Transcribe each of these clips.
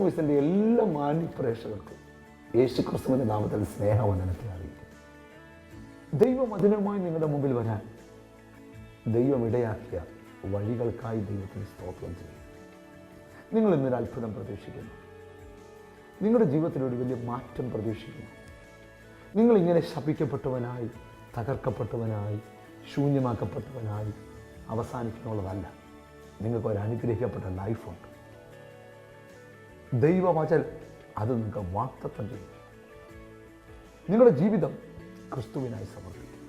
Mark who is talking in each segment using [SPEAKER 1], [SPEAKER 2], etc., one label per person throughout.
[SPEAKER 1] വോയിസിന്റെ എല്ലാ മാന്യപ്രേക്ഷകർക്കും യേശു ക്രിസ്തുവിന്റെ നാമത്തിൽ സ്നേഹവന്ദനത്തെ അറിയിക്കും ദൈവമധുരമായി നിങ്ങളുടെ മുമ്പിൽ വരാൻ ദൈവം ഇടയാക്കിയ വഴികൾക്കായി ദൈവത്തിന് സ്തോത്രം ചെയ്യും നിങ്ങൾ ഇന്നൊരു അത്ഭുതം പ്രതീക്ഷിക്കുന്നു. നിങ്ങളുടെ ജീവിതത്തിൽ ഒരു വലിയ മാറ്റം പ്രതീക്ഷിക്കുന്നു. നിങ്ങളിങ്ങനെ ശപിക്കപ്പെട്ടവനായി തകർക്കപ്പെട്ടവനായി ശൂന്യമാക്കപ്പെട്ടവനായി അവസാനിക്കുന്നുള്ളതല്ല. നിങ്ങൾക്ക് ഒരു അനുഗ്രഹിക്കപ്പെട്ട ലൈഫുണ്ട് ദൈവവചൽ അത് നിങ്ങൾക്ക് വാക്തത്വം ചെയ്യും നിങ്ങളുടെ ജീവിതം ക്രിസ്തുവിനായി സമർപ്പിക്കും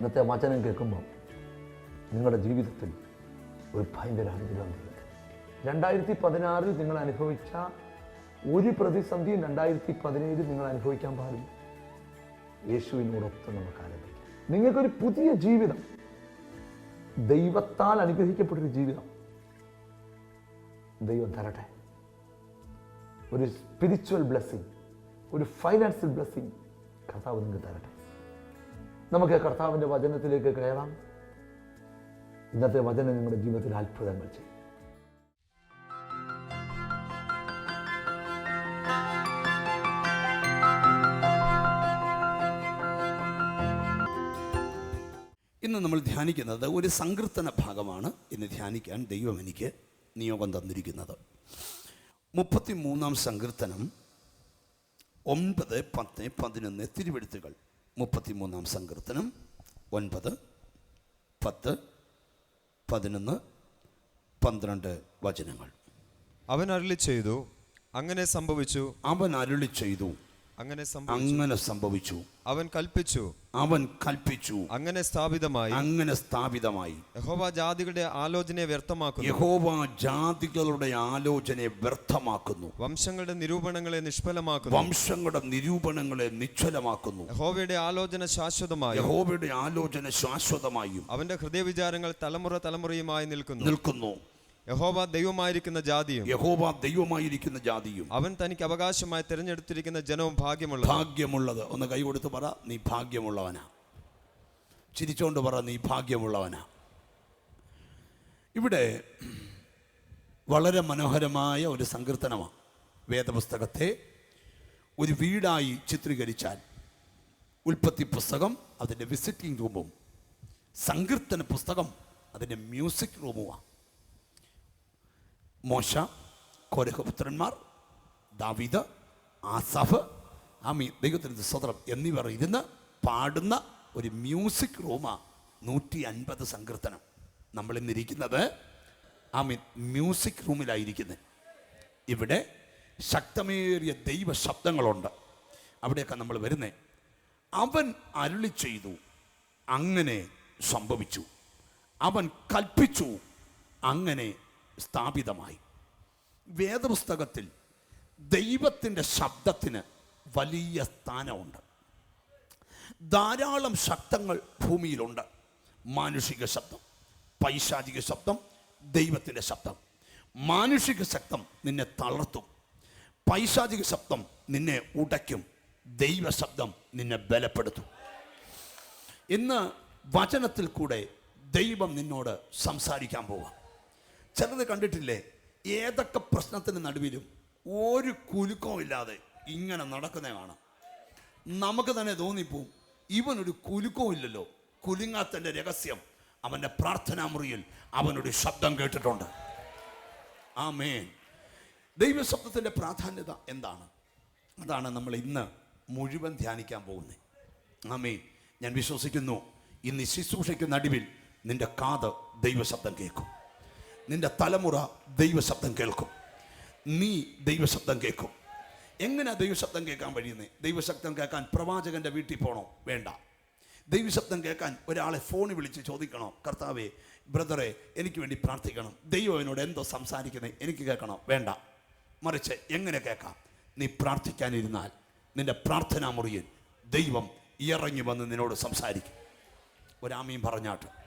[SPEAKER 1] ഇന്നത്തെ വചനം കേൾക്കുമ്പോൾ നിങ്ങളുടെ ജീവിതത്തിൽ ഒരു ഭയങ്കര അനുഗ്രഹം ദൈവത്തിന് രണ്ടായിരത്തി പതിനാറിൽ നിങ്ങൾ അനുഭവിച്ച ഒരു പ്രതിസന്ധിയും രണ്ടായിരത്തി പതിനേഴിൽ നിങ്ങൾ അനുഭവിക്കാൻ പാടില്ല. യേശുവിനോടൊത്ത് നമുക്ക് ആരംഭിക്കാം. നിങ്ങൾക്കൊരു പുതിയ ജീവിതം ദൈവത്താൽ അനുഗ്രഹിക്കപ്പെട്ടൊരു ജീവിതം ദൈവം തരട്ടെ. ഒരു സ്പിരിച്വൽ ബ്ലെസ്സിങ് ഒരു ഫൈനാൻഷ്യൽ ബ്ലെസ്സിങ് കർത്താവ് നിങ്ങൾക്ക് തരട്ടെ. നമുക്ക് കർത്താവിന്റെ വചനത്തിലേക്ക് കയറാം. ഇന്നത്തെ വചനം നിങ്ങളുടെ ജീവിതത്തിൽ അത്ഭുതങ്ങൾ ചെയ്യും.
[SPEAKER 2] ഇന്ന് നമ്മൾ ധ്യാനിക്കുന്നത് ഒരു സങ്കീർത്തന ഭാഗമാണ്. ഇന്ന് ധ്യാനിക്കാൻ ദൈവം എനിക്ക് നിയോഗം തന്നിരിക്കുന്നത്. മുപ്പത്തി മൂന്നാം സങ്കീർത്തനം ഒൻപത് പത്ത് പതിനൊന്ന് തിരുവെടുത്തുകൾ മുപ്പത്തി മൂന്നാം സങ്കീർത്തനം ഒൻപത് പത്ത് പതിനൊന്ന് പന്ത്രണ്ട് വചനങ്ങൾ.
[SPEAKER 3] അവൻ അരുളി ചെയ്തു അങ്ങനെ സംഭവിച്ചു.
[SPEAKER 2] അവൻ അരുളി ചെയ്തു
[SPEAKER 3] അങ്ങനെ
[SPEAKER 2] അങ്ങനെ സംഭവിച്ചു.
[SPEAKER 3] അവൻ കൽപ്പിച്ചു.
[SPEAKER 2] അവൻ കൽപ്പിച്ചു.
[SPEAKER 3] അങ്ങനെ സ്ഥാപിതമായി.
[SPEAKER 2] അങ്ങനെ സ്ഥാപിതമായി.
[SPEAKER 3] യഹോവ ജാതികളുടെ ആലോചനയെ വ്യർത്ഥമാക്കുന്നു.
[SPEAKER 2] യഹോവ ജാതികളുടെ ആലോചനയെ വ്യർത്ഥമാക്കുന്നു.
[SPEAKER 3] വംശങ്ങളുടെ നിരൂപണങ്ങളെ നിഷ്ഫലമാക്കുന്നു.
[SPEAKER 2] വംശങ്ങളുടെ നിരൂപണങ്ങളെ നിശ്ചലമാക്കുന്നു.
[SPEAKER 3] യഹോവയുടെ ആലോചന ശാശ്വതമായി.
[SPEAKER 2] യഹോവയുടെ ആലോചന ശാശ്വതമായും
[SPEAKER 3] അവന്റെ ഹൃദയ വിചാരങ്ങൾ തലമുറ തലമുറയുമായി നിൽക്കുന്നു.
[SPEAKER 2] നിൽക്കുന്നു.
[SPEAKER 3] യഹോവ ദൈവമായിരിക്കുന്ന ജാതിയും
[SPEAKER 2] യഹോവ ദൈവമായിരിക്കുന്ന ജാതിയും
[SPEAKER 3] അവൻ തനിക്ക് അവകാശമായി തിരഞ്ഞെടുത്തിരിക്കുന്ന ജനവും ഭാഗ്യമുള്ള
[SPEAKER 2] ഭാഗ്യമുള്ളത്. ഒന്ന് കൈ കൊടുത്ത് പറ നീ ഭാഗ്യമുള്ളവനാ. ചിരിച്ചോണ്ട് പറ നീ ഭാഗ്യമുള്ളവനാ. ഇവിടെ വളരെ മനോഹരമായ ഒരു സങ്കീർത്തനമാണ് വേദപുസ്തകത്തെ. ഒരു വീടായി ചിത്രീകരിച്ചാൽ ഉൽപ്പത്തി പുസ്തകം അതിന്റെ വിസിറ്റിംഗ് റൂമും സങ്കീർത്തന പുസ്തകം അതിന്റെ മ്യൂസിക് റൂമുമാണ് മോശ കോരഹപുത്രന്മാർ ദാവിദ് ആസഫ് ആമി ദൈവത്തിന്റെ സ്വതന്ത്രം എന്നിവർ ഇരുന്ന് പാടുന്ന ഒരു മ്യൂസിക് റൂമാണ് നൂറ്റി അൻപത് സങ്കീർത്തനം. നമ്മൾ ഇന്നിരിക്കുന്നത് ആമി മ്യൂസിക് റൂമിലായിരിക്കുന്നത് ഇവിടെ ശക്തമേറിയ ദൈവ ശബ്ദങ്ങളുണ്ട് അവിടെയൊക്കെ നമ്മൾ വരുന്നേ. അവൻ അരുളി ചെയ്തു അങ്ങനെ സംഭവിച്ചു. അവൻ കൽപ്പിച്ചു അങ്ങനെ സ്ഥാപിതമായി. വേദപുസ്തകത്തിൽ ദൈവത്തിന്റെ ശബ്ദത്തിന് വലിയ സ്ഥാനമുണ്ട്. ധാരാളം ശബ്ദങ്ങൾ ഭൂമിയിലുണ്ട്. മാനുഷിക ശബ്ദം പൈശാചിക ശബ്ദം ദൈവത്തിന്റെ ശബ്ദം. മാനുഷിക ശബ്ദം നിന്നെ തളർത്തും. പൈശാചിക ശബ്ദം നിന്നെ ഉടയ്ക്കും. ദൈവശബ്ദം നിന്നെ ബലപ്പെടുത്തും. ഇന്ന് വചനത്തിൽ കൂടെ ദൈവം നിന്നോട് സംസാരിക്കാൻ പോവാം. ചിലത് കണ്ടിട്ടില്ലേ? ഏതൊക്കെ പ്രശ്നത്തിന് നടുവിലും ഒരു കുലുക്കവും ഇല്ലാതെ ഇങ്ങനെ നടക്കുന്നേ കാണാം. നമുക്ക് തന്നെ തോന്നിപ്പോവും ഇവനൊരു കുലുക്കവും ഇല്ലല്ലോ. കുലുങ്ങാത്തന്റെ രഹസ്യം അവന്റെ പ്രാർത്ഥനാ മുറിയിൽ അവനൊരു ശബ്ദം കേട്ടിട്ടുണ്ട്. ആ മേൻ ദൈവശബ്ദത്തിന്റെ പ്രാധാന്യത എന്താണ്? അതാണ് നമ്മൾ ഇന്ന് മുഴുവൻ ധ്യാനിക്കാൻ പോകുന്നത്. ആമേൻ. ഞാൻ വിശ്വസിക്കുന്നു ഇന്ന് ശുശ്രൂഷയ്ക്ക് നടുവിൽ നിന്റെ കാത് ദൈവശബ്ദം കേൾക്കും. നിന്റെ തലമുറ ദൈവശബ്ദം കേൾക്കും. നീ ദൈവശബ്ദം കേൾക്കും. എങ്ങനെയാണ് ദൈവശബ്ദം കേൾക്കാൻ കഴിയുന്നത് ദൈവശബ്ദം കേൾക്കാൻ പ്രവാചകന്റെ വീട്ടിൽ പോകണോ വേണ്ട. ദൈവശബ്ദം കേൾക്കാൻ ഒരാളെ ഫോണിൽ വിളിച്ച് ചോദിക്കണോ? കർത്താവേ ബ്രദറെ എനിക്ക് വേണ്ടി പ്രാർത്ഥിക്കണം. ദൈവം എന്നോട് എന്തോ സംസാരിക്കുന്നത് എനിക്ക് കേൾക്കണോ? വേണ്ട. മറിച്ച് എങ്ങനെ കേൾക്കാം? നീ പ്രാർത്ഥിക്കാനിരുന്നാൽ നിന്റെ പ്രാർത്ഥനാ മുറിയിൽ ദൈവം ഇറങ്ങി വന്ന് നിന്നോട് സംസാരിക്കും. ഒരാമയും പറഞ്ഞാട്ട്.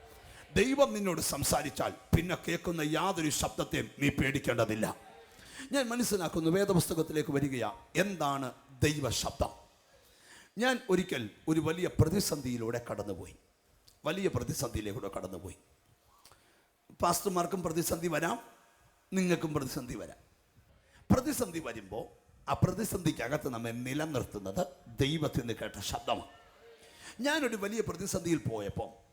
[SPEAKER 2] ദൈവം നിന്നോട് സംസാരിച്ചാൽ പിന്നെ കേൾക്കുന്ന യാതൊരു ശബ്ദത്തെയും നീ പേടിക്കേണ്ടതില്ല. ഞാൻ മനസ്സിലാക്കുന്നു വേദപുസ്തകത്തിലേക്ക് വരികയാ. എന്താണ് ദൈവശബ്ദം? ഞാൻ ഒരിക്കൽ ഒരു വലിയ പ്രതിസന്ധിയിലൂടെ കടന്നുപോയി. വലിയ പ്രതിസന്ധിയിലൂടെ കടന്നുപോയി. പാസ്റ്റർമാർക്കും പ്രതിസന്ധി വരാം നിങ്ങൾക്കും പ്രതിസന്ധി വരാം. പ്രതിസന്ധി വരുമ്പോൾ ആ പ്രതിസന്ധിക്കകത്ത് നമ്മെ നിലനിർത്തുന്നത് ദൈവത്തിൽ നിന്ന് കേട്ട ശബ്ദമാണ്. ഞാനൊരു വലിയ പ്രതിസന്ധിയിൽ പോയപ്പോൾ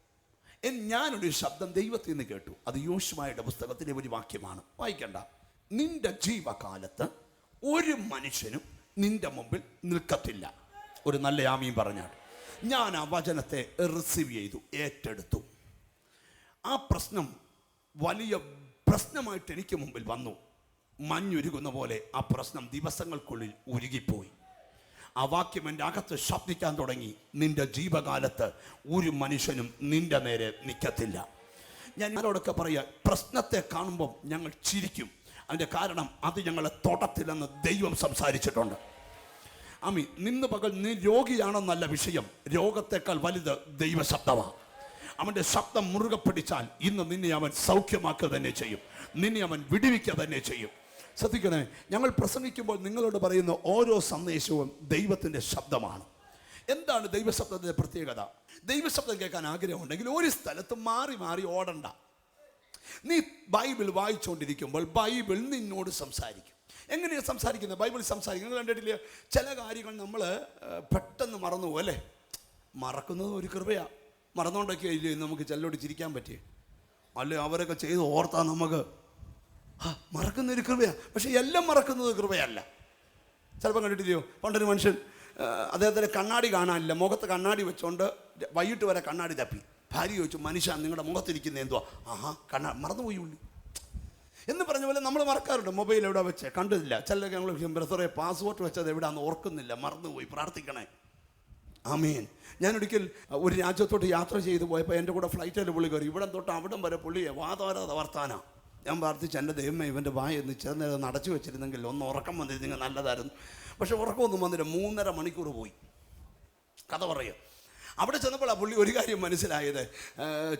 [SPEAKER 2] ഞാനൊരു ശബ്ദം ദൈവത്തിൽ നിന്ന് കേട്ടു. അത് യോശുമായുടെ പുസ്തകത്തിലെ ഒരു വാക്യമാണ്. വായിക്കണ്ട. നിന്റെ ജീവകാലത്ത് ഒരു മനുഷ്യനും നിന്റെ മുമ്പിൽ നിൽക്കത്തില്ല. ഒരു നല്ല ആമീൻ പറഞ്ഞാൽ. ഞാൻ ആ വചനത്തെ റിസീവ് ചെയ്തു ഏറ്റെടുത്തു. ആ പ്രശ്നം വലിയ പ്രശ്നമായിട്ട് എനിക്ക് മുമ്പിൽ വന്നു. മഞ്ഞുരുകുന്ന പോലെ ആ പ്രശ്നം ദിവസങ്ങൾക്കുള്ളിൽ ഉരുകിപ്പോയി. ആ വാക്യം എന്റെ അകത്ത് ശബ്ദിക്കാൻ തുടങ്ങി. നിന്റെ ജീവകാലത്ത് ഒരു മനുഷ്യനും നിന്റെ നേരെ നിൽക്കത്തില്ല. ഞാൻ ഞങ്ങളോടൊക്കെ പറയുക പ്രശ്നത്തെ കാണുമ്പം ഞങ്ങൾ ചിരിക്കും. അതിന്റെ കാരണം അത് ഞങ്ങളെ തൊടത്തില്ലെന്ന് ദൈവം സംസാരിച്ചിട്ടുണ്ട്. അമി നിന്ന് പകൽ നീ രോഗിയാണെന്നല്ല വിഷയം. രോഗത്തെക്കാൾ വലുത് ദൈവശബ്ദമാണ് അവന്റെ ശബ്ദം മുറുകെ പിടിച്ചാൽ ഇന്ന് നിന്നെ അവൻ സൗഖ്യമാക്കുക തന്നെ ചെയ്യും. നിന്നെ അവൻ വിടുവിക്കുക തന്നെ ചെയ്യും. ശ്രദ്ധിക്കണേ ഞങ്ങൾ പ്രസംഗിക്കുമ്പോൾ നിങ്ങളോട് പറയുന്ന ഓരോ സന്ദേശവും ദൈവത്തിന്റെ ശബ്ദമാണ്. എന്താണ് ദൈവശബ്ദത്തിന്റെ പ്രത്യേകത? ദൈവശബ്ദം കേൾക്കാൻ ആഗ്രഹമുണ്ടെങ്കിൽ ഒരു സ്ഥലത്ത് മാറി മാറി ഓടണ്ട. നീ ബൈബിൾ വായിച്ചുകൊണ്ടിരിക്കുമ്പോൾ ബൈബിൾ നിന്നോട് സംസാരിക്കും. എങ്ങനെയാണ് സംസാരിക്കുന്നത്? ബൈബിൾ സംസാരിക്കും. നിങ്ങൾ കണ്ടിട്ടില്ല? ചില കാര്യങ്ങൾ നമ്മൾ പെട്ടെന്ന് മറന്നു പോകും അല്ലേ? മറക്കുന്നത് ഒരു കൃപയാ. മറന്നുകൊണ്ടൊക്കെ ഇല്ലേ? നമുക്ക് ചിലരോട് ചിരിക്കാൻ പറ്റിയേ. അല്ലെ? അവരൊക്കെ ചെയ്ത് ഓർത്താൽ നമുക്ക്. മറക്കുന്ന ഒരു കൃപയാണ് പക്ഷെ എല്ലാം മറക്കുന്നത് കൃപയല്ല. ചിലപ്പം കണ്ടിട്ടില്ലയോ? പണ്ടൊരു മനുഷ്യൻ അദ്ദേഹത്തിന്റെ കണ്ണാടി കാണാനില്ല. മുഖത്ത് കണ്ണാടി വെച്ചുകൊണ്ട് വൈകിട്ട് വരെ കണ്ണാടി തപ്പി. ഭാര്യ ചോദിച്ചു മനുഷ്യ നിങ്ങളുടെ മുഖത്തിരിക്കുന്ന എന്തുവാ? ആഹാ കണ്ണാ മറന്നുപോയി ഉള്ളി. എന്ന് പറഞ്ഞ പോലെ നമ്മൾ മറക്കാറുണ്ട്. മൊബൈൽ എവിടെ വെച്ചേ? കണ്ടില്ല ചിലരൊക്കെ ഞങ്ങൾ ബ്രസറെ പാസ്പോർട്ട് വെച്ചത് എവിടെയാണെന്ന് ഓർക്കുന്നില്ല. മറന്നുപോയി. പ്രാർത്ഥിക്കണേ. അമീൻ ഞാനൊരിക്കൽ ഒരു രാജ്യത്തോട്ട് യാത്ര ചെയ്ത് പോയപ്പോൾ എന്റെ കൂടെ ഫ്ലൈറ്റിൽ പുള്ളി കയറി. ഇവിടം തൊട്ട് അവിടം വരെ പുള്ളിയെ വാതാരാത വർത്താന. ഞാൻ പ്രാർത്ഥിച്ചു എന്റെ ദൈവമേ ഇവന്റെ വായ ഒന്ന് ചേർന്ന് അടച്ചു വെച്ചിരുന്നെങ്കിൽ ഒന്ന് ഉറക്കം വന്നിരുന്നെങ്കിൽ നല്ലതായിരുന്നു. പക്ഷെ ഉറക്കമൊന്നും വന്നില്ല. മൂന്നര മണിക്കൂർ പോയി. കഥ പറയുക. അവിടെ ചെന്നപ്പോൾ ആ പുള്ളി ഒരു കാര്യം മനസ്സിലായത്.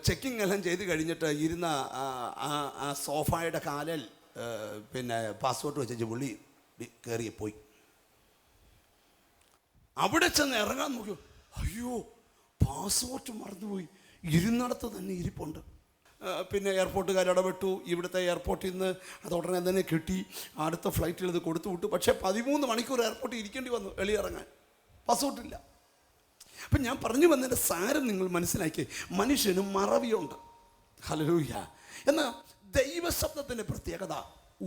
[SPEAKER 2] ചെക്കിംഗ് എല്ലാം ചെയ്ത് കഴിഞ്ഞിട്ട് ഇരുന്ന ആ, സോഫയുടെ കാലൽ പിന്നെ പാസ്പോർട്ട് വെച്ച് പുള്ളി കയറി പോയി. അവിടെ ചെന്ന് ഇറങ്ങാൻ നോക്കി അയ്യോ പാസ്പോർട്ട് മറന്നുപോയി. ഇരുന്നിടത്ത് തന്നെ ഇരിപ്പുണ്ട്. പിന്നെ എയർപോർട്ടുകാർ ഇടപെട്ടു. ഇവിടുത്തെ എയർപോർട്ടിൽ നിന്ന് അത് ഉടനെ തന്നെ കിട്ടി. അടുത്ത ഫ്ലൈറ്റിൽ ഇത് കൊടുത്തു വിട്ടു. പക്ഷേ പതിമൂന്ന് മണിക്കൂർ എയർപോർട്ടിൽ ഇരിക്കേണ്ടി വന്നു വെളിയിറങ്ങാൻ. പാസ്പോർട്ടില്ല അപ്പം ഞാൻ പറഞ്ഞു വന്നതിന്റെ സാരം നിങ്ങൾ മനസ്സിലാക്കി മനുഷ്യന് മറവിയുണ്ട്. ഹലലൂയ എന്നാൽ ദൈവശബ്ദത്തിന്റെ പ്രത്യേകത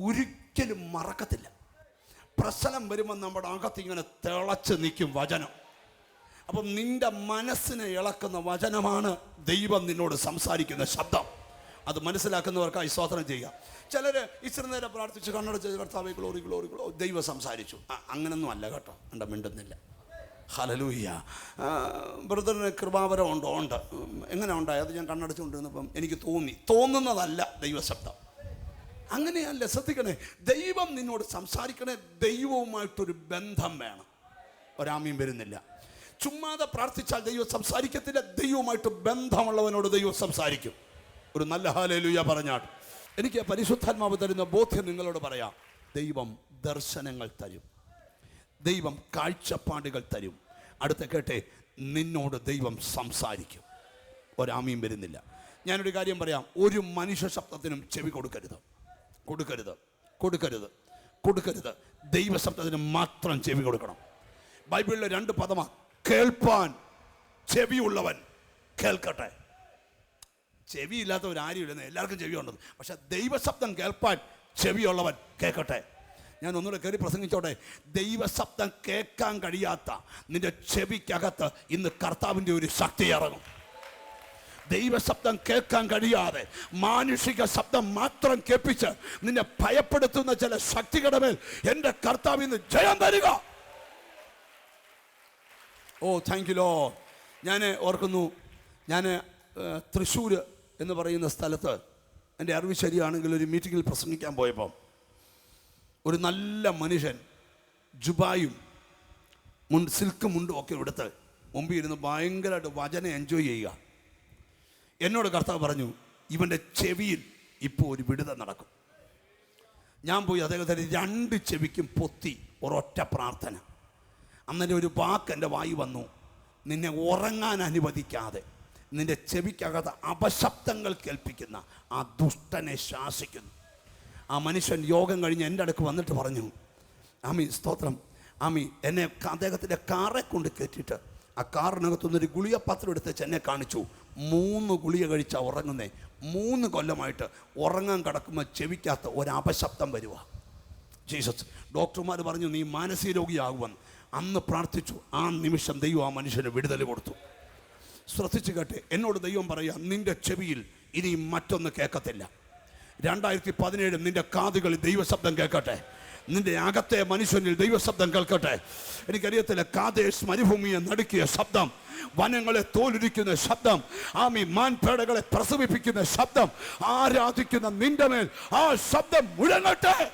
[SPEAKER 2] ഒരിക്കലും മറക്കത്തില്ല. പ്രശ്നം വരുമ്പോൾ നമ്മുടെ അകത്ത് ഇങ്ങനെ തിളച്ച് നിൽക്കും വചനം. അപ്പം നിന്റെ മനസ്സിനെ ഇളക്കുന്ന വചനമാണ് ദൈവം നിന്നോട് സംസാരിക്കുന്ന ശബ്ദം. അത് മനസ്സിലാക്കുന്നവർക്കായി സ്വാതന്ത്ര്യം ചെയ്യുക ചിലർ ഇച്ചിരി നേരം പ്രാർത്ഥിച്ച് കണ്ണടച്ച് കർത്താവെ ഗ്ലോറി ഗ്ലോറി ഗ്ലോ ദൈവം സംസാരിച്ചു. അങ്ങനൊന്നും അല്ല കേട്ടോ. കണ്ട മിണ്ടുന്നില്ല. ഹലലൂയ്യ ബ്രദറിന് കൃപാവരം ഉണ്ടോ? ഉണ്ട്. എങ്ങനെ ഉണ്ടായി? അത് ഞാൻ കണ്ണടച്ചുകൊണ്ടിരുന്നപ്പം എനിക്ക് തോന്നി. തോന്നുന്നതല്ല ദൈവശബ്ദം. അങ്ങനെയല്ല ശ്രദ്ധിക്കണേ. ദൈവം നിന്നോട് സംസാരിക്കണേ ദൈവവുമായിട്ടൊരു ബന്ധം വേണം. ഒരാമയും വരുന്നില്ല. ചുമ്മാതെ പ്രാർത്ഥിച്ചാൽ ദൈവം സംസാരിക്കത്തില്ല ദൈവവുമായിട്ട് ബന്ധമുള്ളവനോട് ദൈവം സംസാരിക്കും. ഒരു നല്ല ഹാലേലുയ പറഞ്ഞാട്ട് എനിക്ക് പരിശുദ്ധാത്മാവ് തരുന്ന ബോധ്യം നിങ്ങളോട് പറയാം. ദൈവം ദർശനങ്ങൾ തരും. ദൈവം കാഴ്ചപ്പാടുകൾ തരും. അടുത്ത കേട്ടെ നിന്നോട് ദൈവം സംസാരിക്കും. ഒരാമയും വരുന്നില്ല. ഞാനൊരു കാര്യം പറയാം. ഒരു മനുഷ്യ ശബ്ദത്തിനും ചെവി കൊടുക്കരുത്. കൊടുക്കരുത്. കൊടുക്കരുത്. കൊടുക്കരുത്. ദൈവശബ്ദത്തിന് മാത്രം ചെവി കൊടുക്കണം. ബൈബിളിലെ രണ്ട് പദമാണ് കേൾപ്പാൻ ചെവിയുള്ളവൻ കേൾക്കട്ടെ. ചെവിയില്ലാത്തവർ ആരും ഇല്ലെന്ന് എല്ലാവർക്കും ചെവിയുണ്ടെന്ന്. പക്ഷെ ദൈവശബ്ദം കേൾപ്പാൻ ചെവിയുള്ളവൻ കേൾക്കട്ടെ. ഞാൻ ഒന്നുകൂടെ കയറി പ്രസംഗിച്ചോട്ടെ. ദൈവശബ്ദം കേൾക്കാൻ കഴിയാത്ത നിന്റെ ചെവിക്കകത്ത് ഇന്ന് കർത്താവിന്റെ ഒരു ശക്തി ഇറങ്ങും. ദൈവശബ്ദം കേൾക്കാൻ കഴിയാതെ മാനുഷിക ശബ്ദം മാത്രം കേൾപ്പിച്ച് നിന്നെ ഭയപ്പെടുത്തുന്ന ചില ശക്തികളുടെ മേൽ എന്റെ കർത്താവ് ഇന്ന് ജയം തരിക. ഓ താങ്ക് യു ലോ ഞാൻ ഓർക്കുന്നു ഞാൻ തൃശ്ശൂർ എന്ന് പറയുന്ന സ്ഥലത്ത് എന്റെ അറിവ് ശരിയാണെങ്കിൽ ഒരു മീറ്റിങ്ങിൽ പ്രസംഗിക്കാൻ പോയപ്പോൾ ഒരു നല്ല മനുഷ്യൻ ജുബായും മുൻ സിൽക്ക് മുണ്ടും ഒക്കെ എടുത്ത് മുമ്പിൽ ഇരുന്ന് ഭയങ്കരമായിട്ട് വചന എൻജോയ് ചെയ്യുക. എന്നോട് കർത്താവ് പറഞ്ഞു ഇവന്റെ ചെവിയിൽ ഇപ്പോൾ ഒരു വിടുത നടക്കും. ഞാൻ പോയി അദ്ദേഹത്തിന്റെ രണ്ട് ചെവിക്കും പൊത്തി ഒരൊറ്റ പ്രാർത്ഥന. അന്നേരം ഒരു വാക്ക് എന്റെ വായി വന്നു. നിന്നെ ഉറങ്ങാൻ അനുവദിക്കാതെ നിന്റെ ചെവിക്കകത്ത് അപശബ്ദങ്ങൾ കേൾപ്പിക്കുന്ന ആ ദുഷ്ടനെ ശാസിക്കുന്നു. ആ മനുഷ്യൻ യോഗം കഴിഞ്ഞ് എന്റെ അടുക്ക് വന്നിട്ട് പറഞ്ഞു ആമി സ്തോത്രം. ആമി എന്നെ അദ്ദേഹത്തിന്റെ കാറെ കൊണ്ട് കയറ്റിയിട്ട് ആ കാറിനകത്തുനിന്നൊരു ഗുളിക പത്രം എടുത്ത് ചെന്നെ കാണിച്ചു. മൂന്ന് ഗുളിക കഴിച്ചാൽ ഉറങ്ങുന്നേ. മൂന്ന് കൊല്ലമായിട്ട് ഉറങ്ങാൻ കിടക്കുമ്പോൾ ചെവിക്കകത്ത് ഒരപശബ്ദം വരിക ജീസസ് ഡോക്ടർമാർ പറഞ്ഞു നീ മാനസിക രോഗിയാകുമെന്ന് അന്ന് പ്രാർത്ഥിച്ചു. ആ നിമിഷം ദൈവം ആ മനുഷ്യന് വിടുതൽ കൊടുത്തു. ശ്രദ്ധിച്ചു കേട്ടെ. എന്നോട് ദൈവം പറയാം നിന്റെ ചെവിയിൽ ഇനി മറ്റൊന്ന് കേൾക്കത്തില്ല. രണ്ടായിരത്തി പതിനേഴ് നിന്റെ കാതുകളിൽ ദൈവശബ്ദം കേൾക്കട്ടെ. നിന്റെ അകത്തെ മനുഷ്യനിൽ ദൈവശബ്ദം കേൾക്കട്ടെ. എനിക്കറിയത്തില്ല കാതേഷ് മരുഭൂമിയെ നടുക്കിയ ശബ്ദം വനങ്ങളെ തോലിരിക്കുന്ന ശബ്ദം ആമി മാൻപേടകളെ പ്രസവിപ്പിക്കുന്ന ശബ്ദം ആരാധിക്കുന്ന നിന്റെ മേൽ ആ ശബ്ദം മുഴങ്ങട്ടെ.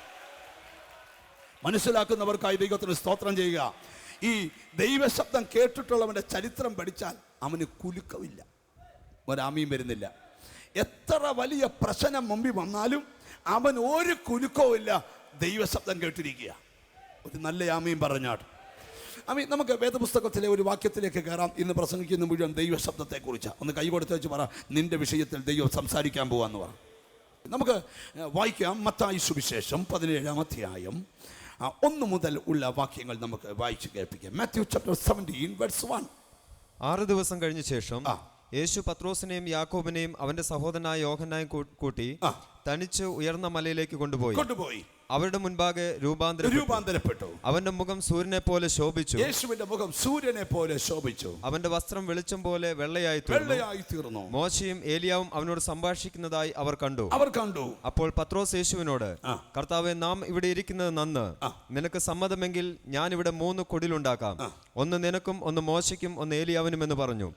[SPEAKER 2] മനസ്സിലാക്കുന്നവർക്കായി ദൈവത്തിന് സ്തോത്രം ചെയ്യുക. ഈ ദൈവശബ്ദം കേട്ടിട്ടുള്ളവന്റെ ചരിത്രം പഠിച്ചാൽ അവന് കുലുക്കമില്ല. ഒരാമയും വരുന്നില്ല. എത്ര വലിയ പ്രശ്നം മുമ്പിൽ വന്നാലും അവൻ ഒരു കുലുക്കവും ഇല്ല. ദൈവശബ്ദം കേട്ടിരിക്കുക. ഒരു നല്ല ആമയും പറഞ്ഞാട്ട് അമി നമുക്ക് വേദപുസ്തകത്തിലെ ഒരു വാക്യത്തിലേക്ക് കയറാം. ഇന്ന് പ്രസംഗിക്കുന്ന മുഴുവൻ ദൈവശബ്ദത്തെക്കുറിച്ച്. ഒന്ന് കൈ കൊടുത്ത് വെച്ച് പറ നിന്റെ വിഷയത്തിൽ ദൈവം സംസാരിക്കാൻ പോവാന്ന് പറ. നമുക്ക് വായിക്കാം മത്തായി സുവിശേഷം പതിനേഴാം അധ്യായം. ഒന്ന് മുതൽ ഉള്ള വാക്യങ്ങൾ നമുക്ക് വായിച്ച് കേൾപ്പിക്കാം. Matthew chapter seventeen verse one
[SPEAKER 3] ആറ് ദിവസം കഴിഞ്ഞ ശേഷം യേശു പത്രോസിനെയും യാക്കോബിനെയും അവന്റെ സഹോദരനായ യോഹനായും കൂട്ടി. തനിച്ച് ഉയർന്ന മലയിലേക്ക് കൊണ്ടുപോയി.
[SPEAKER 2] കൊണ്ടുപോയി.
[SPEAKER 3] അവരുടെ മുൻപാകെ രൂപാന്തരം
[SPEAKER 2] രൂപാന്തരപ്പെട്ടു.
[SPEAKER 3] അവന്റെ മുഖം സൂര്യനെ പോലെ ശോഭിച്ചു.
[SPEAKER 2] യേശുവിന്റെ മുഖം സൂര്യനെ പോലെ ശോഭിച്ചു.
[SPEAKER 3] അവന്റെ വസ്ത്രം വെളിച്ചം പോലെ വെള്ളയായി
[SPEAKER 2] വെള്ളയായി തീർന്നു.
[SPEAKER 3] മോശയും ഏലിയാവും അവനോട് സംഭാഷിക്കുന്നതായി അവർ കണ്ടു.
[SPEAKER 2] അവർ കണ്ടു.
[SPEAKER 3] അപ്പോൾ പത്രോസ് യേശുവിനോട്. കർത്താവെ നാം ഇവിടെ ഇരിക്കുന്നത് നന്ന്. നിനക്ക് സമ്മതമെങ്കിൽ ഞാൻ ഇവിടെ മൂന്ന് കുടിലുണ്ടാക്കാം. ഒന്ന് നിനക്കും ഒന്ന് മോശയ്ക്കും ഒന്ന് ഏലിയാവിനും എന്ന് പറഞ്ഞു.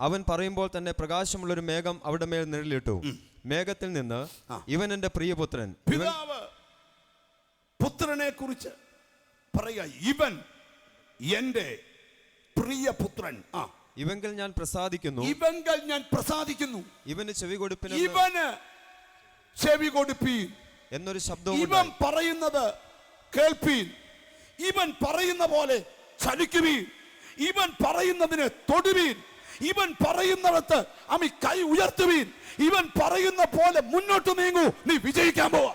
[SPEAKER 3] അവൻ പറയുമ്പോൾ തന്നെ പ്രകാശമുള്ളൊരു മേഘം അവിടെ മേൽ നിഴലിട്ടു. മേഘത്തിൽ നിന്ന് ഇവൻ എന്റെ പ്രിയപുത്രൻ.
[SPEAKER 2] പുത്രനെ കുറിച്ച് പറയുക. ഇവൻ എന്റെ പ്രിയപുത്രൻ ആ.
[SPEAKER 3] ഇവങ്കിൽ ഞാൻ പ്രസാദിക്കുന്നു.
[SPEAKER 2] ഇവങ്കൽ ഞാൻ പ്രസാദിക്കുന്നു.
[SPEAKER 3] ഇവന് ചെവി കൊടുപ്പിന്
[SPEAKER 2] ഇവന് ചെവി കൊടുപ്പി
[SPEAKER 3] എന്നൊരു ശബ്ദം
[SPEAKER 2] ഇവൻ. പറയുന്നത് കേൾപ്പീൻ. ഇവൻ പറയുന്ന പോലെ ചലിക്കുവീൻ. ഇവൻ പറയുന്നതിനെ തൊടുവീൻ. ഇവൻ പറയുന്നിടത്ത് അമി കൈ ഉയർത്തുവീൻ. ഇവൻ പറയുന്ന പോലെ മുന്നോട്ട് നീങ്ങൂ. നീ വിജയിക്കാൻ പോവാ.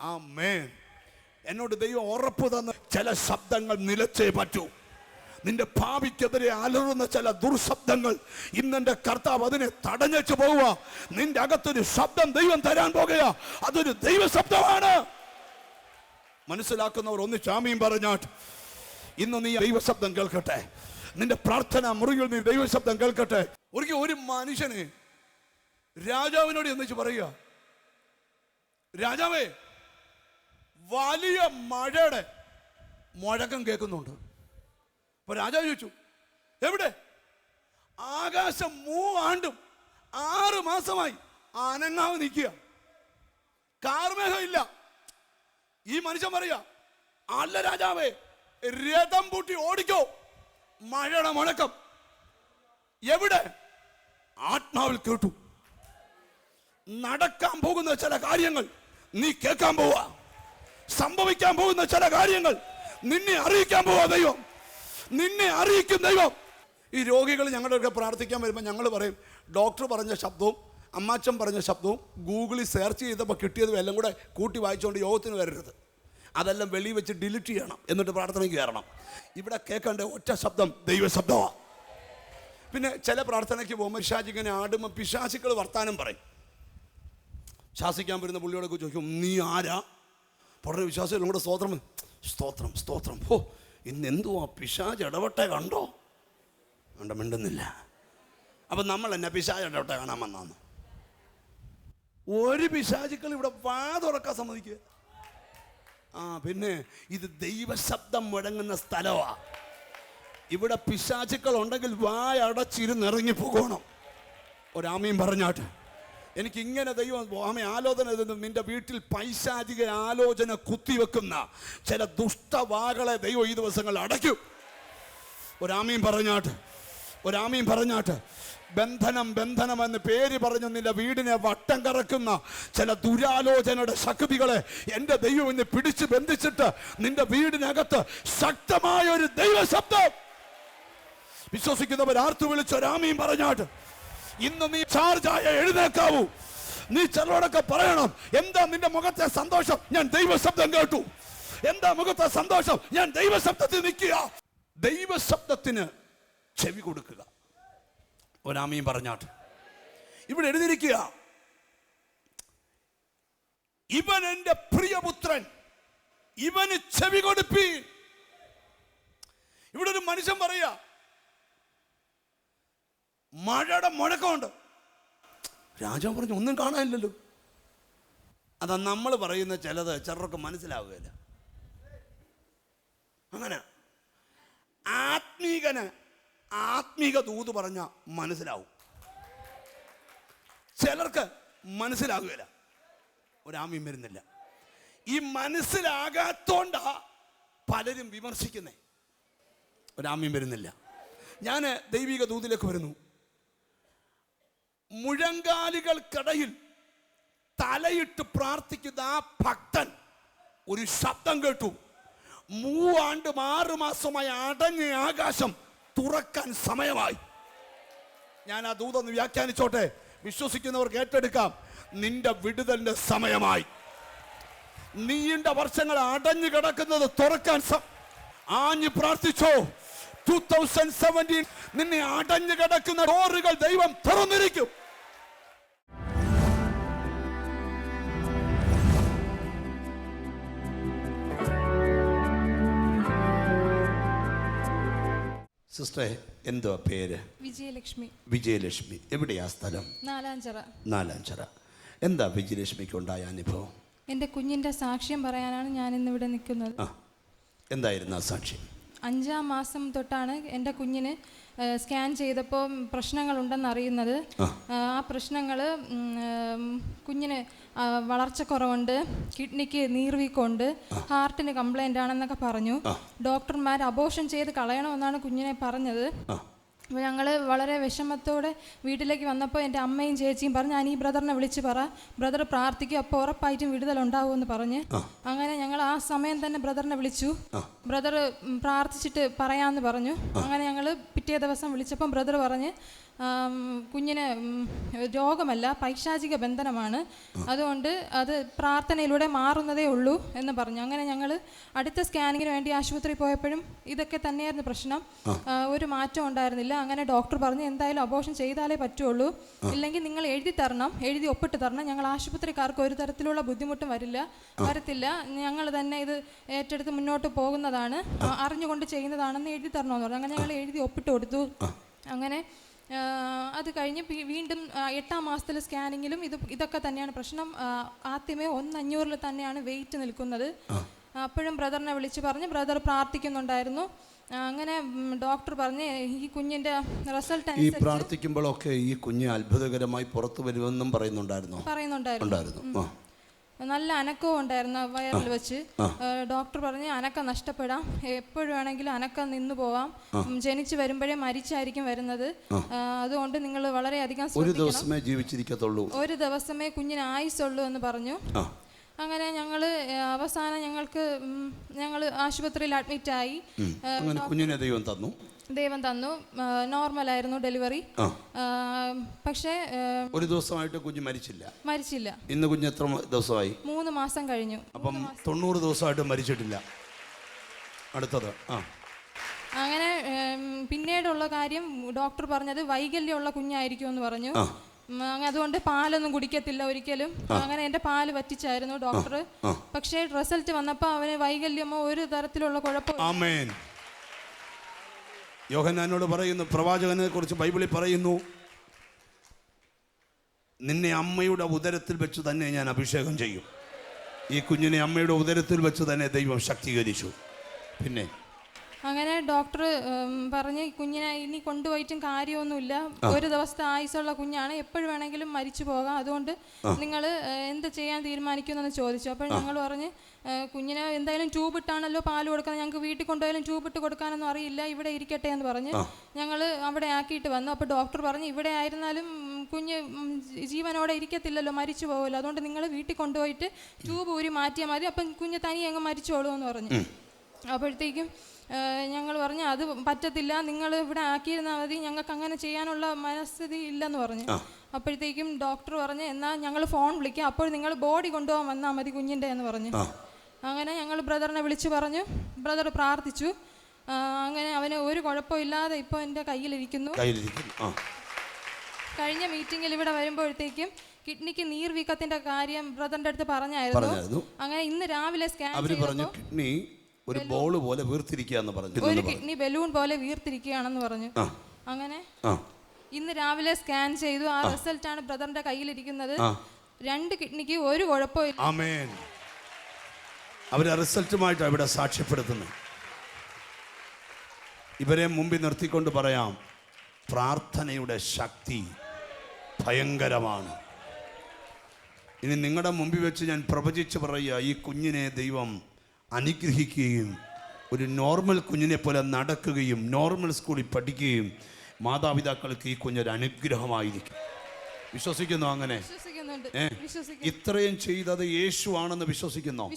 [SPEAKER 2] ആ മേൻ എന്നോട് ദൈവം ഉറപ്പ് തന്ന ചില ശബ്ദങ്ങൾ നിലച്ചേ പറ്റൂ. നിന്റെ ഭാവിക്കെതിരെ അലറുന്ന ചില ദുർശബ്ദങ്ങൾ ഇന്നെന്റെ കർത്താവ് അതിനെ തടഞ്ഞു പോവുക. നിന്റെ അകത്തൊരു ശബ്ദം ദൈവം തരാൻ പോകുക. അതൊരു ദൈവ ശബ്ദമാണ് മനസ്സിലാക്കുന്നവർ ഒന്ന് ചാമിയും പറഞ്ഞാട്ട് ഇന്ന് നീ ദൈവശബ്ദം കേൾക്കട്ടെ. നിന്റെ പ്രാർത്ഥന മുറിയിൽ നീ ദൈവശബ്ദം കേൾക്കട്ടെ. ഒരിക്കൽ ഒരു മനുഷ്യന് രാജാവിനോട് എന്നിച്ച് പറയുക. രാജാവേ വലിയ മഴയുടെ മുഴക്കം കേൾക്കുന്നുണ്ട്. അപ്പൊ രാജാവ് ചോദിച്ചു എവിടെ? ആകാശം മൂവാണ്ടും ആറ് മാസമായി അനങ്ങാവ് നിൽക്കുക. കാർമേഹം ഇല്ല ഈ മനുഷ്യൻ പറയാ അല്ല രാജാവേ രഥം പൂട്ടി ഓടിക്കോ മഴയുടെ മുഴക്കം. എവിടെ? ആത്മാവിൽ കേട്ടു. നടക്കാൻ പോകുന്ന ചില കാര്യങ്ങൾ നീ കേൾക്കാൻ പോവാ. സംഭവിക്കാൻ പോകുന്ന ചില കാര്യങ്ങൾ നിന്നെ അറിയിക്കാൻ പോവാ ദൈവം. നിന്നെ അറിയിക്കും ദൈവം. ഈ രോഗികൾ ഞങ്ങളുടെയൊക്കെ പ്രാർത്ഥിക്കാൻ വരുമ്പോൾ ഞങ്ങൾ പറയും ഡോക്ടർ പറഞ്ഞ ശബ്ദവും അമ്മാച്ചൻ പറഞ്ഞ ശബ്ദവും ഗൂഗിളിൽ സെർച്ച് ചെയ്തപ്പോൾ കിട്ടിയതും എല്ലാം കൂടെ കൂട്ടി വായിച്ചുകൊണ്ട് യോഗത്തിന് വരരുത്. അതെല്ലാം വെളി വെച്ച് ഡിലീറ്റ് ചെയ്യണം എന്നിട്ട് പ്രാർത്ഥനയ്ക്ക് കയറണം. ഇവിടെ കേൾക്കേണ്ട ഒറ്റ ശബ്ദം ദൈവശബ്ദമാണ് പിന്നെ ചില പ്രാർത്ഥനയ്ക്ക് പോകുമ്പോൾ ഷാജിങ്ങനെ ആടുമ്പോൾ പിശാചിക്കൾ വർത്താനം പറയും. ശാസിക്കാൻ വരുന്ന പുള്ളിയോടൊക്കെ ചോദിക്കും നീ ആരാ? പഠന വിശ്വാസികളും കൂടെ സ്തോത്രം. സ്തോത്രം സ്തോത്രം. ഓ ഇന്ന് എന്തുവാ പിശാജ് ഇടപെട്ടെ കണ്ടോ? കണ്ട മിണ്ടുന്നില്ല. അപ്പം നമ്മൾ എന്നെ പിശാജ് ഇടപെട്ടെ കാണാൻ വന്നാന്ന് ഒരു പിശാചുക്കൾ ഇവിടെ വാ തുറക്കാൻ സമ്മതിക്കുക ആ പിന്നെ ഇത് ദൈവശബ്ദം മുഴങ്ങുന്ന സ്ഥലമാ ഇവിടെ പിശാചുക്കൾ ഉണ്ടെങ്കിൽ വായ അടച്ചിരുന്നിറങ്ങി പോകണം ഒരാമയും പറഞ്ഞാട്ട്. എനിക്ക് ഇങ്ങനെ ദൈവം ആമ ആലോചന നിന്റെ വീട്ടിൽ പൈശാചിക ആലോചന കുത്തിവെക്കുന്ന ചില ദുഷ്ടവാകളെ ദൈവം ഈ ദിവസങ്ങൾ അടയ്ക്കും. ഒരാമീം പറഞ്ഞാട്ട് ഒരാമീം പറഞ്ഞാട്ട്. ബന്ധനം ബന്ധനം എന്ന് പേര് പറഞ്ഞു നിന്റെ വീടിനെ വട്ടം കറക്കുന്ന ചില ദുരാലോചനയുടെ ശക്തികളെ എന്റെ ദൈവം ഇന്ന് പിടിച്ച് ബന്ധിച്ചിട്ട് നിന്റെ വീടിനകത്ത് ശക്തമായ ഒരു ദൈവശബ്ദം. വിശ്വസിക്കുന്നവർ ആർത്തു വിളിച്ച രാമിയും പറഞ്ഞാട്ട്. ഇന്ന് നീ ചാർജായ എഴുന്നേക്കാവൂ. നീ ചിലരോടൊക്കെ പറയണം എന്താ നിന്റെ മുഖത്തെ സന്തോഷം? ഞാൻ ദൈവശബ്ദം കേട്ടു. എന്താ മുഖത്തെ സന്തോഷം? ഞാൻ ദൈവശബ്ദത്തിൽ നിൽക്കുക. ദൈവശബ്ദത്തിന് ചെവി കൊടുക്കുക. ഒരാമയും പറഞ്ഞാട്ട്. ഇവിടെ എഴുതിയിരിക്കുക. ഇവൻ എന്റെ പ്രിയപുത്രൻ. ഇവന് ചെവി കൊടുപ്പീൻ. ഇവിടെ ഒരു മനുഷ്യൻ പറയാ മഴയുടെ മുഴക്കമുണ്ട്. രാജാവ് പറഞ്ഞു ഒന്നും കാണാനില്ലല്ലോ. അതാ നമ്മൾ പറയുന്ന ചിലത് ചിലർക്ക് മനസ്സിലാവുകയില്ല. അങ്ങനെ ആത്മീകന് ആത്മീക തൂത് പറഞ്ഞ മനസ്സിലാവും. ചിലർക്ക് മനസ്സിലാകുകയില്ല ഒരാമ്യം വരുന്നില്ല. ഈ മനസ്സിലാകാത്തോണ്ടാ പലരും വിമർശിക്കുന്നേ. ഒരാമ്യം വരുന്നില്ല. ഞാൻ ദൈവിക ദൂതിലേക്ക് വരുന്നു. മുഴങ്കാലുകൾക്കിടയിൽ തലയിട്ട് പ്രാർത്ഥിക്കുന്ന ആ ഭക്തൻ ഒരു ശബ്ദം കേട്ടു. മൂവാണ്ട് ആറ് മാസമായി അടഞ്ഞ ആകാശം തുറക്കാൻ സമയമായി. ഞാൻ ആ ദൂതൊന്ന് വ്യാഖ്യാനിച്ചോട്ടെ. വിശ്വസിക്കുന്നവർക്ക് ഏറ്റെടുക്കാം. നിന്റെ വിടുതലിന്റെ സമയമായി. നീണ്ട വർഷങ്ങൾ അടഞ്ഞു കിടക്കുന്നത് തുറക്കാൻ ആഞ്ഞു പ്രാർത്ഥിച്ചോ? ടൂ തൗസൻഡ് സെവന്റീൻ നിന്നെ അടഞ്ഞു കിടക്കുന്ന ഡോറുകൾ ദൈവം തുറന്നിരിക്കും. സിസ്റ്ററെ എന്തോ പേര്?
[SPEAKER 4] വിജയലക്ഷ്മി.
[SPEAKER 2] വിജയലക്ഷ്മി. എവിടെയാ സ്ഥലം?
[SPEAKER 4] നാലാഞ്ചിറ.
[SPEAKER 2] നാലാഞ്ചിറ. എന്താ വിജയലക്ഷ്മിക്ക് ഉണ്ടായ അനുഭവം?
[SPEAKER 4] എന്റെ കുഞ്ഞിന്റെ സാക്ഷ്യം പറയാനാണ് ഞാൻ ഇന്നിവിടെ നിൽക്കുന്നത്
[SPEAKER 2] എന്തായിരുന്നു ആ സാക്ഷ്യം?
[SPEAKER 4] അഞ്ചാം മാസം തൊട്ടാണ് എന്റെ കുഞ്ഞിന് സ്കാൻ ചെയ്തപ്പോൾ പ്രശ്നങ്ങളുണ്ടെന്ന് അറിയുന്നത്.
[SPEAKER 2] ആ.
[SPEAKER 4] പ്രശ്നങ്ങൾ കുഞ്ഞിന് വളർച്ചക്കുറവുണ്ട് കിഡ്നിക്ക് നീർവീക്കമുണ്ട് ഹാർട്ടിന് കംപ്ലൈന്റ് ആണെന്നൊക്കെ പറഞ്ഞു. ഡോക്ടർമാർ അബോഷൻ ചെയ്ത് കളയണമെന്നാണ് കുഞ്ഞിനെ പറഞ്ഞത്. അപ്പോൾ ഞങ്ങൾ വളരെ വിഷമത്തോടെ വീട്ടിലേക്ക് വന്നപ്പോൾ എന്റെ അമ്മയും ചേച്ചിയും പറഞ്ഞു ഞാൻ ഈ ബ്രദറിനെ വിളിച്ച് പറ. ബ്രദർ പ്രാർത്ഥിക്കും അപ്പോൾ ഉറപ്പായിട്ടും വിടുതൽ ഉണ്ടാവുമെന്ന് പറഞ്ഞ്. അങ്ങനെ ഞങ്ങൾ ആ സമയം തന്നെ ബ്രദറിനെ വിളിച്ചു. ബ്രദർ പ്രാർത്ഥിച്ചിട്ട് പറയാമെന്ന് പറഞ്ഞു. അങ്ങനെ ഞങ്ങൾ പിറ്റേ ദിവസം വിളിച്ചപ്പം ബ്രദർ പറഞ്ഞ് കുഞ്ഞിനെ രോഗമല്ല പൈശാചിക ബന്ധനമാണ്. അതുകൊണ്ട് അത് പ്രാർത്ഥനയിലൂടെ മാറുന്നതേ ഉള്ളൂ എന്ന് പറഞ്ഞു. അങ്ങനെ ഞങ്ങൾ അടുത്ത സ്കാനിങ്ങിന് വേണ്ടി ആശുപത്രി പോയപ്പോഴും ഇതൊക്കെ തന്നെയായിരുന്നു പ്രശ്നം. ഒരു മാറ്റം ഉണ്ടായിരുന്നില്ല. അങ്ങനെ ഡോക്ടർ പറഞ്ഞു എന്തായാലും അബോഷൻ ചെയ്താലേ പറ്റുള്ളൂ. ഇല്ലെങ്കിൽ നിങ്ങൾ എഴുതി തരണം എഴുതി ഒപ്പിട്ട് തരണം. ഞങ്ങൾ ആശുപത്രിക്കാർക്ക് ഒരു തരത്തിലുള്ള ബുദ്ധിമുട്ടും വരില്ല വരത്തില്ല. ഞങ്ങൾ തന്നെ ഇത് ഏറ്റെടുത്ത് മുന്നോട്ട് പോകുന്നതാണ് അറിഞ്ഞുകൊണ്ട് ചെയ്യുന്നതാണെന്ന് എഴുതി തരണമെന്ന് പറഞ്ഞു. അങ്ങനെ ഞങ്ങൾ എഴുതി ഒപ്പിട്ട് കൊടുത്തു. അങ്ങനെ അത് കഴിഞ്ഞ് വീണ്ടും എട്ടാം മാസത്തിലെ സ്കാനിങ്ങിലും ഇത് ഇതൊക്കെ തന്നെയാണ് പ്രശ്നം. ആദ്യമേ ഒന്നഞ്ഞൂറിൽ തന്നെയാണ് വെയിറ്റ് നിൽക്കുന്നത്. അപ്പോഴും ബ്രദറിനെ വിളിച്ച് പറഞ്ഞ്. ബ്രദർ പ്രാർത്ഥിക്കുന്നുണ്ടായിരുന്നു. അങ്ങനെ ഡോക്ടർ പറഞ്ഞ് ഈ കുഞ്ഞിന്റെ റിസൾട്ട്
[SPEAKER 2] ഈ പ്രാർത്ഥിക്കുമ്പോഴൊക്കെ ഈ കുഞ്ഞ് അത്ഭുതകരമായി പുറത്തു വരുമെന്നും പറയുന്നുണ്ടായിരുന്നു.
[SPEAKER 4] പറയുന്നുണ്ടായിരുന്നു. നല്ല അനക്കവും ഉണ്ടായിരുന്നു വയറിൽ വെച്ച്. ഡോക്ടർ പറഞ്ഞ് അനക്കം നഷ്ടപ്പെടാം. എപ്പോഴും വേണമെങ്കിലും അനക്കം നിന്നു പോവാം. ജനിച്ചു വരുമ്പോഴേ മരിച്ചായിരിക്കും വരുന്നത്. അതുകൊണ്ട് നിങ്ങൾ വളരെയധികം
[SPEAKER 2] ഒരു ദിവസമേ ജീവിച്ചിരിക്കത്തുള്ളൂ.
[SPEAKER 4] ഒരു ദിവസമേ കുഞ്ഞിന് ആയുസുള്ളൂ എന്ന് പറഞ്ഞു. അങ്ങനെ ഞങ്ങൾ അവസാനം ഞങ്ങൾക്ക് ഞങ്ങൾ ആശുപത്രിയിൽ അഡ്മിറ്റായി
[SPEAKER 2] ആയി. കുഞ്ഞിനെ ദൈവം തന്നു.
[SPEAKER 4] ദൈവം തന്നു. നോർമൽ ആയിരുന്നു
[SPEAKER 2] ഡെലിവറി
[SPEAKER 4] പക്ഷേ
[SPEAKER 2] ഒരു ദിവസമായിട്ട് കുഞ്ഞ് മരിച്ചില്ല.
[SPEAKER 4] മരിച്ചില്ല.
[SPEAKER 2] ഇന്ന് കുഞ്ഞ് എത്ര ദിവസമായി?
[SPEAKER 4] മൂന്ന് മാസം കഴിഞ്ഞു.
[SPEAKER 2] അപ്പം തൊണ്ണൂറ് ദിവസമായിട്ട് മരിച്ചിട്ടില്ല. അടുത്തത് ആ.
[SPEAKER 4] അങ്ങനെ പിന്നീടുള്ള കാര്യം ഡോക്ടർ പറഞ്ഞത് വൈകല്യമുള്ള കുഞ്ഞായിരിക്കും എന്ന് പറഞ്ഞു അതുകൊണ്ട് പാലൊന്നും കുടിക്കത്തില്ല ഒരിക്കലും. അങ്ങനെ എന്റെ പാൽ വറ്റിച്ചായിരുന്നു ഡോക്ടർ പക്ഷേ റിസൾട്ട് വന്നപ്പോൾ അവന് വൈകല്യമോ ഒരു തരത്തിലുള്ള കുഴപ്പം
[SPEAKER 2] യോഹന്നാനോട് പറയുന്നു പ്രവാചകനെ കുറിച്ച് ബൈബിളിൽ പറയുന്നു നിന്നെ അമ്മയുടെ ഉദരത്തിൽ വെച്ച് തന്നെ ഞാൻ അഭിഷേകം ചെയ്യും. ഈ കുഞ്ഞിനെ അമ്മയുടെ ഉദരത്തിൽ വെച്ച് തന്നെ ദൈവം ശക്തീകരിച്ചു. പിന്നെ
[SPEAKER 4] അങ്ങനെ ഡോക്ടർ പറഞ്ഞ് കുഞ്ഞിനെ ഇനി കൊണ്ടുപോയിട്ടും കാര്യമൊന്നുമില്ല. ഒരു ദിവസത്തെ ആയുസുള്ള കുഞ്ഞാണ്. എപ്പോഴും വേണമെങ്കിലും മരിച്ചു പോകാം. അതുകൊണ്ട് നിങ്ങൾ എന്ത് ചെയ്യാൻ തീരുമാനിക്കുമെന്ന് ചോദിച്ചു. അപ്പോൾ ഞങ്ങൾ പറഞ്ഞ് കുഞ്ഞിനെ എന്തായാലും ട്യൂബ് ഇട്ടാണല്ലോ പാൽ കൊടുക്കുന്നത്. ഞങ്ങൾക്ക് വീട്ടിൽ കൊണ്ടുപോയാലും ട്യൂബ് ഇട്ട് കൊടുക്കാനൊന്നും അറിയില്ല. ഇവിടെ ഇരിക്കട്ടെ എന്ന് പറഞ്ഞ് ഞങ്ങൾ അവിടെ ആക്കിയിട്ട് വന്നു. അപ്പോൾ ഡോക്ടർ പറഞ്ഞ് ഇവിടെ ആയിരുന്നാലും കുഞ്ഞ് ജീവനോടെ ഇരിക്കത്തില്ലല്ലോ മരിച്ചു പോകുമല്ലോ അതുകൊണ്ട് നിങ്ങൾ വീട്ടിൽ കൊണ്ടുപോയിട്ട് ട്യൂബ് ഊരി മാറ്റിയാൽ മതി. അപ്പം കുഞ്ഞ് തനിയെ അങ്ങ് മരിച്ചോളൂ എന്ന് പറഞ്ഞു അപ്പോഴത്തേക്കും ഞങ്ങൾ പറഞ്ഞു അത് പറ്റത്തില്ല നിങ്ങൾ ഇവിടെ ആക്കിയിരുന്നാൽ മതി ഞങ്ങൾക്ക് അങ്ങനെ ചെയ്യാനുള്ള മനസ്ഥിതി ഇല്ലെന്ന് പറഞ്ഞു. അപ്പോഴത്തേക്കും ഡോക്ടർ പറഞ്ഞു എന്നാൽ ഞങ്ങൾ ഫോൺ വിളിക്കാം അപ്പോൾ നിങ്ങൾ ബോഡി കൊണ്ടുപോകാൻ വന്നാൽ മതി കുഞ്ഞിന്റെ എന്ന് പറഞ്ഞു. അങ്ങനെ ഞങ്ങൾ ബ്രദറിനെ വിളിച്ചു പറഞ്ഞു ബ്രദർ പ്രാർത്ഥിച്ചു. അങ്ങനെ അവന് ഒരു കുഴപ്പമില്ലാതെ ഇപ്പോൾ എന്റെ കയ്യിലിരിക്കുന്നു. കഴിഞ്ഞ മീറ്റിങ്ങിൽ ഇവിടെ വരുമ്പോഴത്തേക്കും കിഡ്നിക്ക് നീർവീക്കത്തിന്റെ കാര്യം ബ്രദറിന്റെ അടുത്ത് പറഞ്ഞായിരുന്നു. അങ്ങനെ ഇന്ന് രാവിലെ സ്കാൻ
[SPEAKER 2] കിഡ്നി ഒരു ബോൾ പോലെ വീർത്തിരിക്കുക എന്ന് പറഞ്ഞു.
[SPEAKER 4] ഒരു കിഡ്നി ബലൂൺ പോലെ വീർത്തിരിക്കുകയാണെന്ന് പറഞ്ഞു. അങ്ങനെ
[SPEAKER 2] ആ.
[SPEAKER 4] ഇന്ന് രാവിലെ സ്കാൻ ചെയ്തു. ആ റിസൾട്ട് ആണ് ബ്രദറിന്റെ കയ്യിലിരിക്കുന്നത്. രണ്ട് കിഡ്നിക്ക് ഒരു കുഴപ്പമില്ല.
[SPEAKER 2] ആമേൻ. അവരെ റിസൾട്ടുമായിട്ടാണ് ഇവിടെ സാക്ഷ്യപ്പെടുത്തുന്നത് ഇവരെ മുമ്പിൽ നിർത്തിക്കൊണ്ട് പറയാം പ്രാർത്ഥനയുടെ ശക്തി ഭയങ്കരമാണ്. ഇനി നിങ്ങളുടെ മുമ്പിൽ വെച്ച് ഞാൻ പ്രവചിച്ച് പറയുക ഈ കുഞ്ഞിനെ ദൈവം അനുഗ്രഹിക്കുകയും ഒരു നോർമൽ കുഞ്ഞിനെ പോലെ നടക്കുകയും നോർമൽ സ്കൂളിൽ പഠിക്കുകയും മാതാപിതാക്കൾക്ക് ഈ കുഞ്ഞൊരു അനുഗ്രഹമായിരിക്കും. വിശ്വസിക്കുന്നു അങ്ങനെ? ഇത്രയും ചെയ്തത് യേശു ആണെന്ന് വിശ്വസിക്കുന്നു?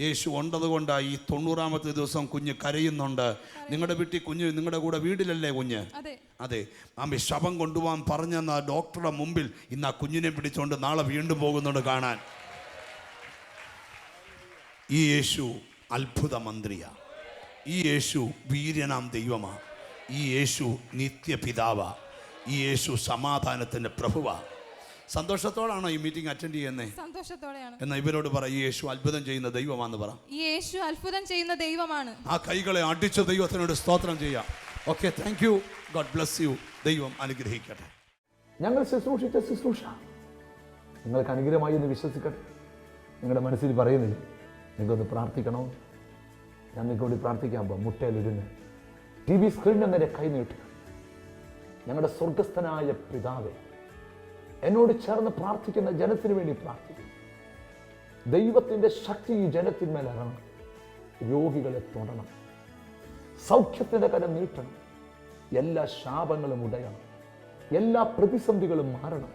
[SPEAKER 2] യേശു ഉണ്ടത് കൊണ്ടായി തൊണ്ണൂറാമത്തെ ദിവസം കുഞ്ഞ് കരയുന്നുണ്ട്. നിങ്ങളുടെ വീട്ടിൽ കുഞ്ഞ് നിങ്ങളുടെ കൂടെ വീട്ടിലല്ലേ കുഞ്ഞ്?
[SPEAKER 4] അതെ.
[SPEAKER 2] ആമ്പി ശവം കൊണ്ടുപോകാൻ പറഞ്ഞെന്ന ഡോക്ടറുടെ മുമ്പിൽ ഇന്ന് ആ കുഞ്ഞിനെ പിടിച്ചുകൊണ്ട് നാളെ വീണ്ടും പോകുന്നുണ്ട് കാണാൻ. ഈ യേശു അത്ഭുത മന്ത്രിയാ ഈ യേശു വീര്യനാം ദൈവമാ. ഈ യേശു നിത്യപിതാവ. ഈ യേശു സമാധാനത്തിന്റെ പ്രഭുവാ. സന്തോഷത്തോടാണോ ഈ മീറ്റിംഗ് അറ്റൻഡ് ചെയ്യുന്നത്
[SPEAKER 4] സന്തോഷത്തോടെയാണ്.
[SPEAKER 2] എന്നാൽ ഇവരോട് പറ ഈ യേശു അത്ഭുതം ചെയ്യുന്ന ദൈവമാണെന്ന് പറ.
[SPEAKER 4] ഈ യേശു അത്ഭുതം ചെയ്യുന്ന ദൈവമാണ്.
[SPEAKER 2] ആ കൈകളെ അടിച്ച ദൈവത്തിനോട് സ്തോത്രം ചെയ്യാം. Okay thank you God bless you ദൈവം അനുഗ്രഹിക്കട്ടെ.
[SPEAKER 1] ഞങ്ങൾ ശുശ്രൂഷിച്ച ശുശ്രൂഷ. നിങ്ങൾക്ക് അനുഗ്രഹമായി എന്ന് വിശ്വസിക്കട്ടെ. നിങ്ങളുടെ മനസ്സിൽ പറയുന്നില്ല. നിങ്ങൾക്കൊന്ന് പ്രാർത്ഥിക്കണോ? ഞാൻ നിങ്ങൾക്ക് വേണ്ടി പ്രാർത്ഥിക്കാൻ മുട്ടയിലിരുന്ന്. ടി വി സ്ക്രീനിൽ നേരെ കൈ നീട്ടുക ഞങ്ങളുടെ സ്വർഗസ്ഥനായ പിതാവേ എന്നോട് ചേർന്ന് പ്രാർത്ഥിക്കുന്ന ജനത്തിന് വേണ്ടി പ്രാർത്ഥിക്കും. ദൈവത്തിന്റെ ശക്തി ഈ ജനത്തിന്മേൽ ഇറങ്ങണം രോഗികളെ തൊടണം. സൗഖ്യത്തിന്റെ കരം നീട്ടണം. എല്ലാ ശാപങ്ങളും ഉടയണം. എല്ലാ പ്രതിസന്ധികളും മാറണം.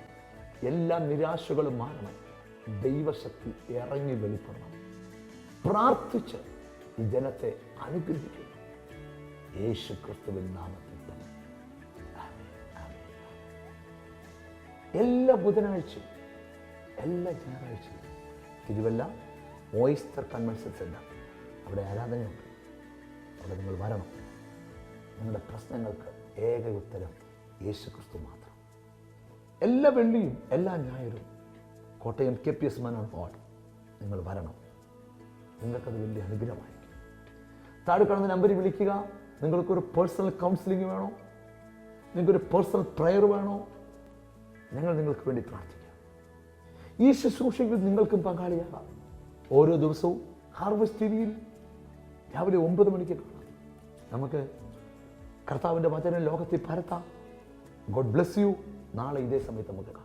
[SPEAKER 1] എല്ലാ നിരാശകളും മാറണം. ദൈവശക്തി ഇറങ്ങി വെളിപ്പെടണം. പ്രാർത്ഥിച്ച് ഈ ജനത്തെ അനുഗ്രഹിക്കുന്നു. യേശു ക്രിസ്തുവിൻ നാമത്തിൽ തന്നെ. എല്ലാ ബുധനാഴ്ചയും എല്ലാ ഞായറാഴ്ചയും തിരുവല്ല ഓയിസ്റ്റർ കൺവെൻഷൻ സെന്റർ അവിടെ ആരാധനയുണ്ട്? അവിടെ നിങ്ങൾ വരണം. നിങ്ങളുടെ പ്രശ്നങ്ങൾക്ക് ഏക ഉത്തരം യേശു ക്രിസ്തു മാത്രം. എല്ലാ വെള്ളിയും എല്ലാ ഞായറും Kottayam K P S Manohar നിങ്ങൾ വരണം. നിങ്ങൾക്കത് വലിയ അനുഗ്രഹമായിരിക്കും. താഴെ കാണുന്ന നമ്പറിൽ വിളിക്കുക. നിങ്ങൾക്കൊരു പേഴ്സണൽ കൗൺസിലിംഗ് വേണോ? നിങ്ങൾക്കൊരു പേഴ്സണൽ പ്രയർ വേണോ? ഞങ്ങൾ നിങ്ങൾക്ക് വേണ്ടി പ്രാർത്ഥിക്കാം. ഈ ശുശ്രൂഷയിൽ നിങ്ങൾക്കും പങ്കാളിയാകാം. ഓരോ ദിവസവും ഹാർവസ്റ്റ് ടിവിയിൽ രാവിലെ ഒമ്പത് മണിക്ക് കാണാം. നമുക്ക് കർത്താവിന്റെ വചനം ലോകത്തിൽ പരത്താം. ഗോഡ് ബ്ലെസ് യു നാളെ ഇതേ സമയത്ത് നമുക്ക് കാണാം.